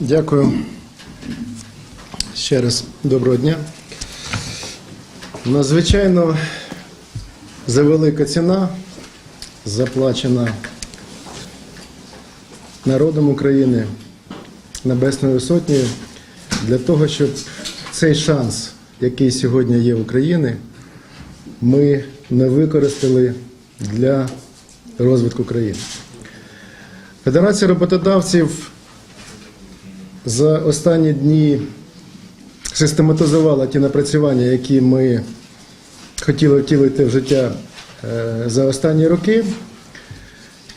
Дякую. Ще раз доброго дня. Надзвичайно завелика ціна заплачена народом України Небесною Сотнею для того, щоб цей шанс, який сьогодні є в Україні, ми не використали для розвитку країни. Федерація роботодавців за останні дні систематизувала ті напрацювання, які ми хотіли втілити в життя е, за останні роки,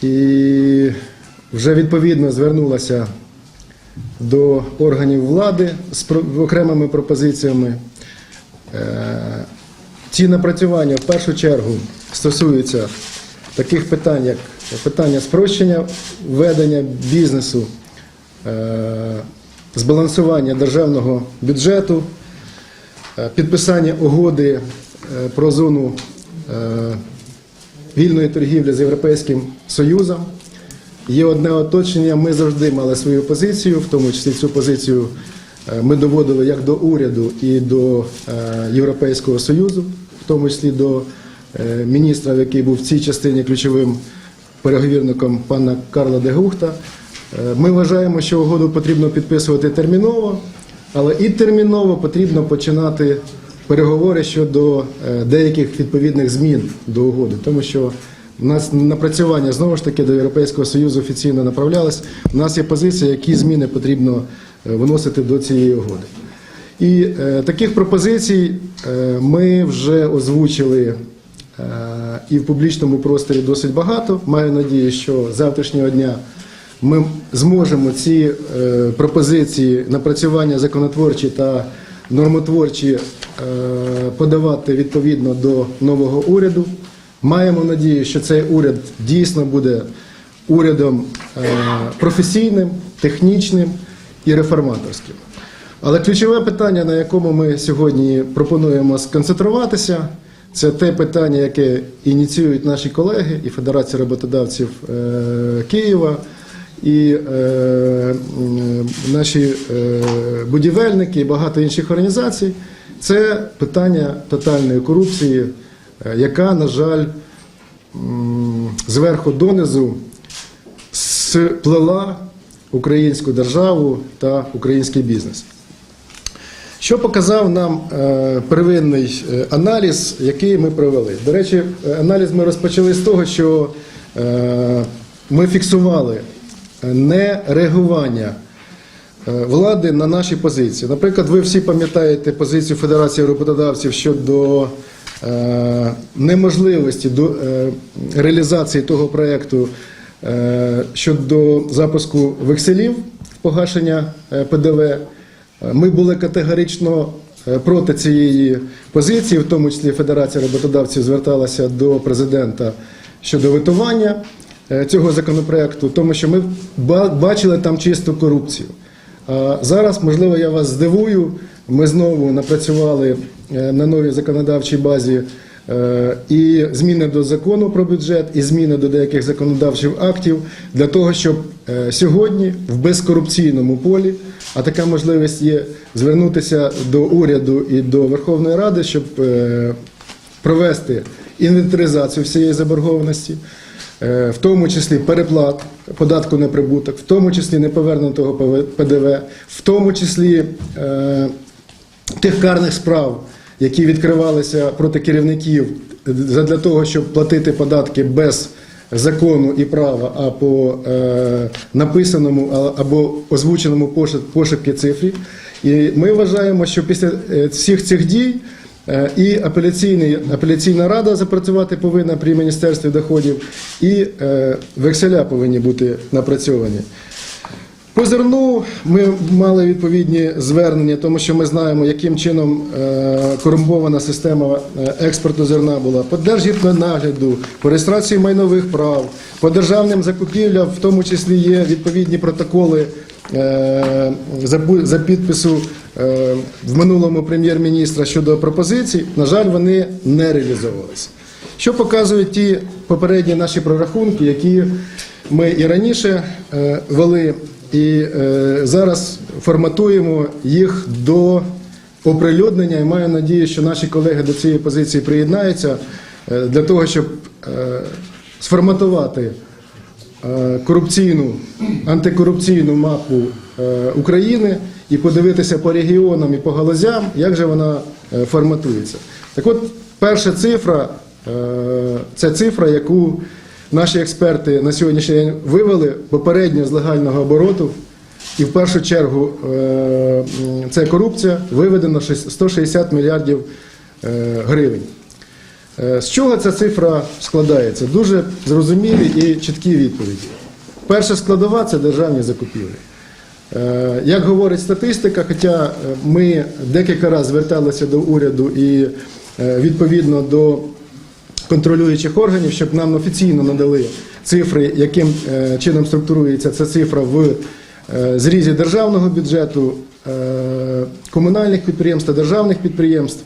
і вже відповідно звернулася до органів влади з окремими пропозиціями. Е, Ці напрацювання в першу чергу стосуються таких питань, як питання спрощення ведення бізнесу, е, збалансування державного бюджету, е, підписання угоди е, про зону е, вільної торгівлі з Європейським Союзом. Є одне оточення, ми завжди мали свою позицію, в тому числі цю позицію ми доводили як до уряду і до Європейського Союзу, в тому числі до міністра, який був в цій частині ключовим переговірником пана Карла де Гухта. Е, Ми вважаємо, що угоду потрібно підписувати терміново, але і терміново потрібно починати переговори щодо е, деяких відповідних змін до угоди, тому що у нас напрацювання знову ж таки до Європейського Союзу офіційно направлялось. У нас є позиція, які зміни потрібно е, виносити до цієї угоди. І е, таких пропозицій е, ми вже озвучили е, і в публічному просторі досить багато. Маю надію, що з завтрашнього дня ми зможемо ці е, пропозиції напрацювання законотворчі та нормотворчі е, подавати відповідно до нового уряду. Маємо надію, що цей уряд дійсно буде урядом е, професійним, технічним і реформаторським. Але ключове питання, на якому ми сьогодні пропонуємо сконцентруватися, це те питання, яке ініціюють наші колеги і Федерація роботодавців Києва, і е, наші е, будівельники, і багато інших організацій. Це питання тотальної корупції, е, яка, на жаль, зверху донизу сплела українську державу та український бізнес. Що показав нам е, первинний е, аналіз, який ми провели? До речі, аналіз ми розпочали з того, що ми фіксували не реагування е, влади на наші позиції. Наприклад, ви всі пам'ятаєте позицію Федерації роботодавців щодо е, неможливості до е, реалізації того проєкту щодо запуску векселів погашення ПДВ. Ми були категорично проти цієї позиції, в тому числі Федерація роботодавців зверталася до президента щодо витування цього законопроекту, тому що ми бачили там чисту корупцію. Зараз, можливо, я вас здивую. Ми знову напрацювали е, на новій законодавчій базі е, і зміни до закону про бюджет, і зміни до деяких законодавчих актів для того, щоб е, сьогодні в безкорупційному полі, а така можливість є звернутися до уряду і до Верховної Ради, щоб е, провести інвентаризацію всієї заборгованості, е, в тому числі переплат податку на прибуток, в тому числі неповернутого ПДВ, в тому числі е, тих карних справ, які відкривалися проти керівників для того, щоб платити податки без закону і права, а по е, написаному або озвученому пошепки цифрі. І ми вважаємо, що після е, всіх цих дій і апеляційний, апеляційна рада запрацювати повинна при Міністерстві доходів, і е, векселя повинні бути напрацьовані. По зерну ми мали відповідні звернення, тому що ми знаємо, яким чином е, корумпована система е, експорту зерна була по держгіднагляду, по реєстрації майнових прав, по державним закупівлям, в тому числі є відповідні протоколи е, за, підпису е, в минулому прем'єр-міністра щодо пропозицій. На жаль, вони не реалізовувалися. Що показують ті попередні наші прорахунки, які ми і раніше е, вели і е, зараз форматуємо їх до оприлюднення. І маю надію, що наші колеги до цієї позиції приєднаються е, для того, щоб е, сформатувати е, корупційну, антикорупційну мапу е, України і подивитися по регіонам і по галузям, як же вона е, форматується. Так от, перша цифра це цифра, яку наші експерти на сьогоднішній день вивели попередньо з легального обороту. І в першу чергу е, це корупція виведено 160 мільярдів е, гривень. З чого ця цифра складається? Дуже зрозумілі і чіткі відповіді. Перша складова це державні закупівлі. Е, Як говорить статистика, хоча е, ми декілька разів зверталися до уряду і е, відповідно до контролюючих органів, щоб нам офіційно надали цифри, яким чином структурується ця цифра в зрізі державного бюджету, комунальних підприємств та державних підприємств.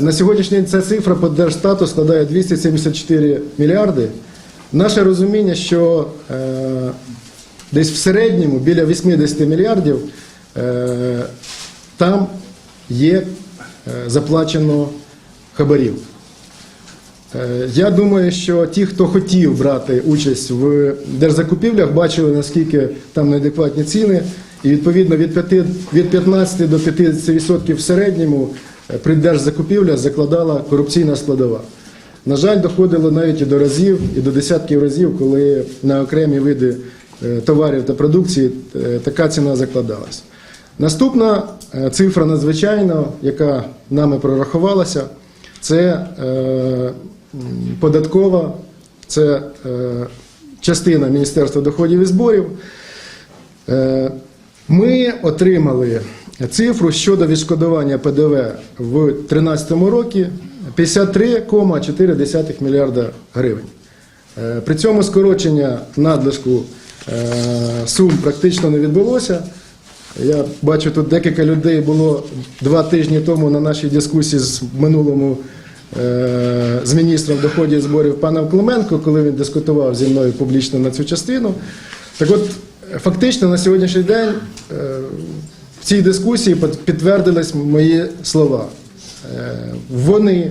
На сьогоднішній день ця цифра по держстату складає 274 мільярди. Наше розуміння, що десь в середньому біля 80 мільярдів е, там є е, заплачено хабарів. Е, Я думаю, що ті, хто хотів брати участь в держзакупівлях, бачили, наскільки там неадекватні ціни, і відповідно від 5, від 15 до 50% в середньому при держзакупівлях закладала корупційна складова. На жаль, доходило навіть і до разів, і до десятків разів, коли на окремі види товарів та продукції е, така ціна закладалась. Наступна е, цифра надзвичайно, яка нами прорахувалася, це е, податкова, це е, частина Міністерства доходів і зборів. Е, Ми отримали цифру щодо відшкодування ПДВ в 2013 році 53,4 мільярда гривень. Е, При цьому скорочення надлишку е, сум практично не відбулося. Я бачу, тут декілька людей було два тижні тому на нашій дискусії з минулому е, з міністром доходів і зборів паном Клименко, коли він дискутував зі мною публічно на цю частину. Так от, фактично на сьогоднішній день е, в цій дискусії підтвердились мої слова. Е, Вони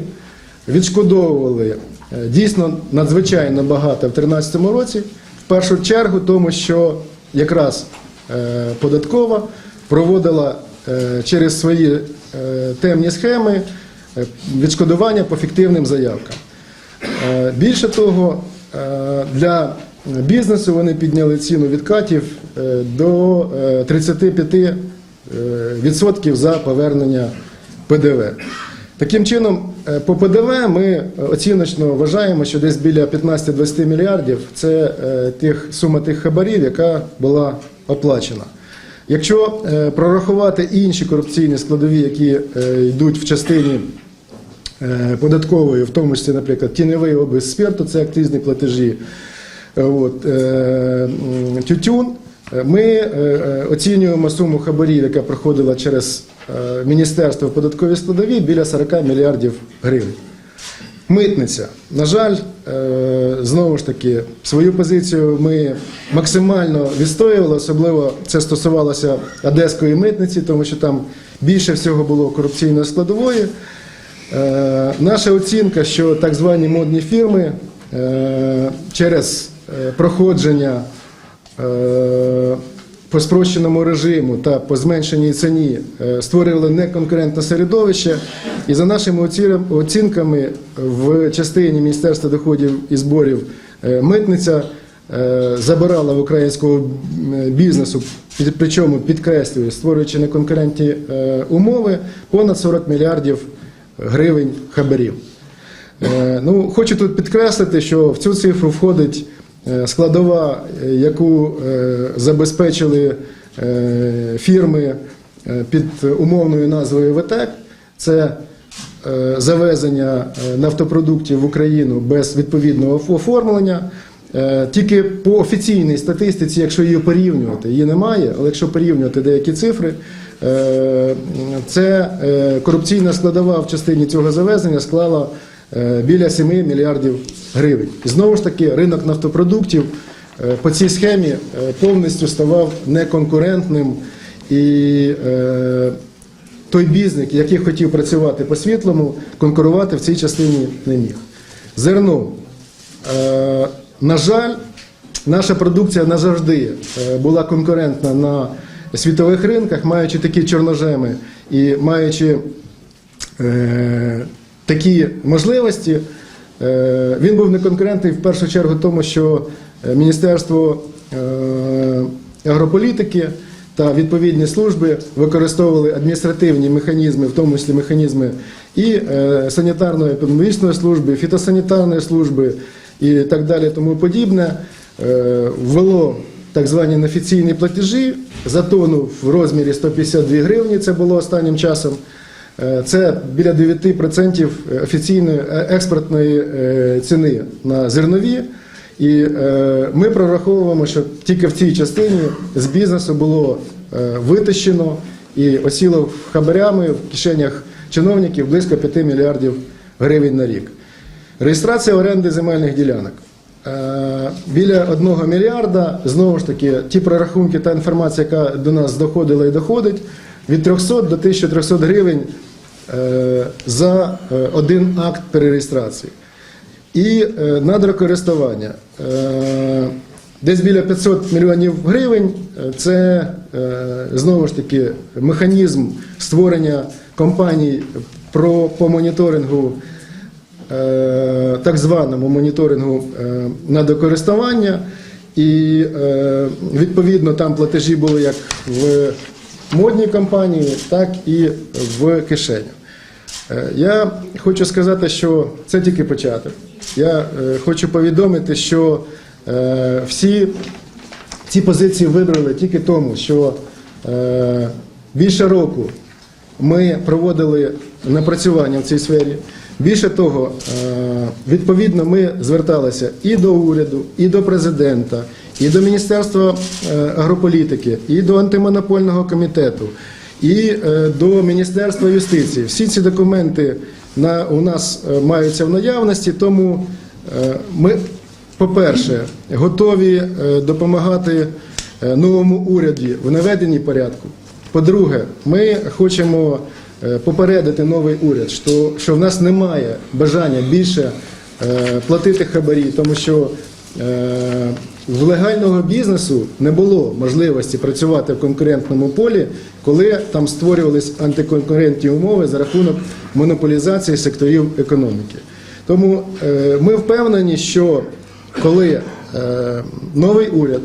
відшкодовували е, дійсно надзвичайно багато в 2013 році, першу чергу, тому що якраз е, податкова проводила е, через свої е, темні схеми відшкодування по фіктивним заявкам. Більше того, для бізнесу вони підняли ціну відкатів до е, 35% е, відсотків за повернення ПДВ. Таким чином, по ПДВ ми оціночно вважаємо, що десь біля 15-20 мільярдів це е, тих, сума тих хабарів, яка була оплачена. Якщо е, прорахувати інші корупційні складові, які е, йдуть в частині е, податкової, в тому числі, наприклад, тіньовий обіг спирту, це акцизні платежі, е, от, е, тютюн. Е, Ми е, е, оцінюємо суму хабарів, яка проходила через Міністерство податкові складові, біля 40 мільярдів гривень. Митниця. На жаль, знову ж таки, свою позицію ми максимально відстоювали, особливо це стосувалося Одеської митниці, тому що там більше всього було корупційної складової. Наша оцінка, що так звані модні фірми через проходження по спрощеному режиму та по зменшеній ціні е, створили неконкурентне середовище. І за нашими оцінками в частині Міністерства доходів і зборів е, митниця е, забирала в українського бізнесу, причому підкреслюю, створюючи неконкурентні е, умови, понад 40 мільярдів гривень хабарів. Е, Ну, хочу тут підкреслити, що в цю цифру входить е, складова, е, яку е, забезпечили е, фірми е, під умовною назвою ВТЕК. Це е, завезення е, нафтопродуктів в Україну без відповідного оформлення. Е, Тільки по офіційній статистиці, якщо її порівнювати, її немає, але якщо порівнювати деякі цифри, е, це е, корупційна складова в частині цього завезення склала е, біля 7 мільярдів гривень. І знову ж таки, ринок нафтопродуктів е, по цій схемі е, повністю ставав неконкурентним і е, той бізнес, який хотів працювати по світлому, конкурувати в цій частині не міг. Зерно. Е, на жаль, наша продукція назавжди е, була конкурентна на світових ринках, маючи такі чорножеми і маючи е, такі можливості. Е, він був неконкурентний в першу чергу тому, що е, Міністерство е, агрополітики та відповідні служби використовували адміністративні механізми, в тому числі механізми і е, санітарно-епідемічної служби, фітосанітарної служби і так далі, тому подібне, ввело так звані неофіційні платежі за тонну в розмірі 152 гривні. Це було останнім часом. Е, Це біля 9% офіційної е, експортної е, ціни на зернові. І е, ми прораховуємо, що тільки в цій частині з бізнесу було е, витащено і осіло хабарями в кишенях чиновників близько 5 мільярдів гривень на рік. Реєстрація оренди земельних ділянок. Е, Біля 1 мільярда, знову ж таки, ті прорахунки та інформація, яка до нас доходила і доходить, від 300 до 1300 гривень е, за е, один акт перереєстрації. І е, надрокористування. Е, Десь біля 500 мільйонів гривень е, це е, знову ж таки механізм створення компаній про, по моніторингу, е, так званому моніторингу е, надрокористування. І е, відповідно там платежі були як в модній компанії, так і в кишеню. Е, Я хочу сказати, що це тільки початок. Я е, хочу повідомити, що е, всі ці позиції вибрали тільки тому, що більше року ми проводили напрацювання в цій сфері. Більше того, відповідно, ми зверталися і до уряду, і до президента, і до Міністерства е, агрополітики, і до антимонопольного комітету, і е, до Міністерства юстиції. Всі ці документи у нас е, маються в наявності, тому ми, по-перше, готові допомагати новому уряді в наведенні порядку. По-друге, ми хочемо попередити новий уряд, що, в нас немає бажання більше платити хабарі, тому що в легального бізнесу не було можливості працювати в конкурентному полі, коли там створювались антиконкурентні умови за рахунок монополізації секторів економіки. Тому е, ми впевнені, що коли е, новий уряд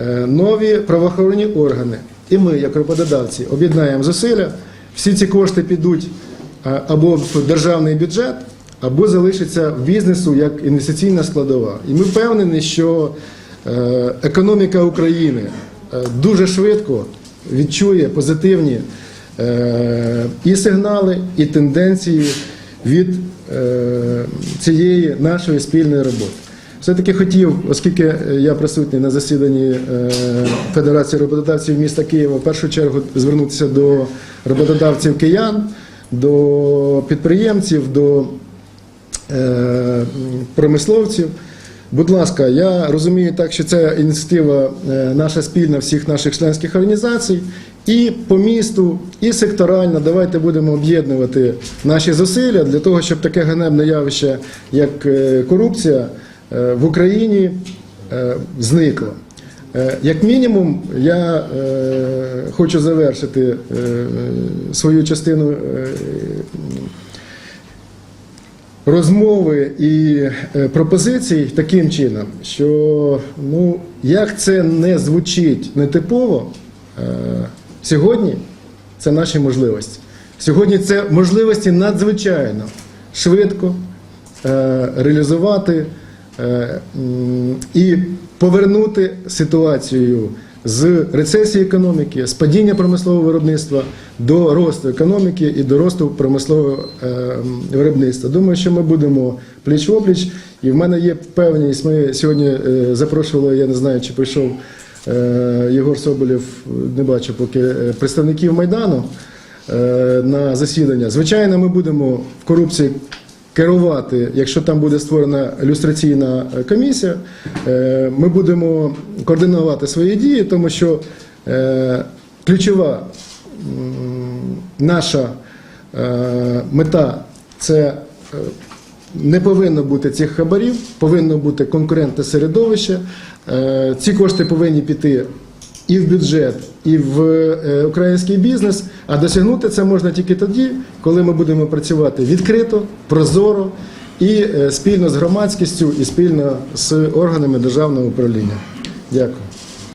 Е, нові правоохоронні органи. І ми, як роботодавці, об'єднаємо зусилля. Всі ці кошти підуть або в державний бюджет, або залишаться в бізнесу як інвестиційна складова. І ми впевнені, що е, економіка України е, дуже швидко відчує позитивні е, і сигнали, і тенденції від цієї нашої спільної роботи. Все-таки хотів, оскільки я присутній на засіданні Федерації роботодавців міста Києва, в першу чергу звернутися до роботодавців киян, до підприємців, до промисловців. Будь ласка, я розумію так, що це ініціатива е, наша спільна всіх наших членських організацій. І по місту, і секторально давайте будемо об'єднувати наші зусилля для того, щоб таке ганебне явище, як е, корупція, е, в Україні е, зникло. Е, Як мінімум, я е, хочу завершити е, свою частину е, розмови і е, пропозицій таким чином, що ну, як це не звучить нетипово, е, сьогодні це наші можливості. Сьогодні це можливості надзвичайно швидко е, реалізувати і повернути ситуацію з рецесії економіки, з падіння промислового виробництва до росту економіки і до росту промислового е, виробництва. Думаю, що ми будемо пліч опліч, і в мене є певність. Ми сьогодні е, запрошували, я не знаю, чи прийшов е, Єгор Соболєв, не бачу поки е, представників Майдану на засідання. Звичайно, ми будемо в корупції керувати, якщо там буде створена люстраційна е, комісія, е, ми будемо координувати свої дії, тому що е, ключова наша мета це не повинно бути цих хабарів, повинно бути конкурентне середовище. Ці кошти повинні піти і в бюджет, і в е, український бізнес. А досягнути це можна тільки тоді, коли ми будемо працювати відкрито, прозоро і е, спільно з громадськістю, і спільно з органами державного управління. Дякую.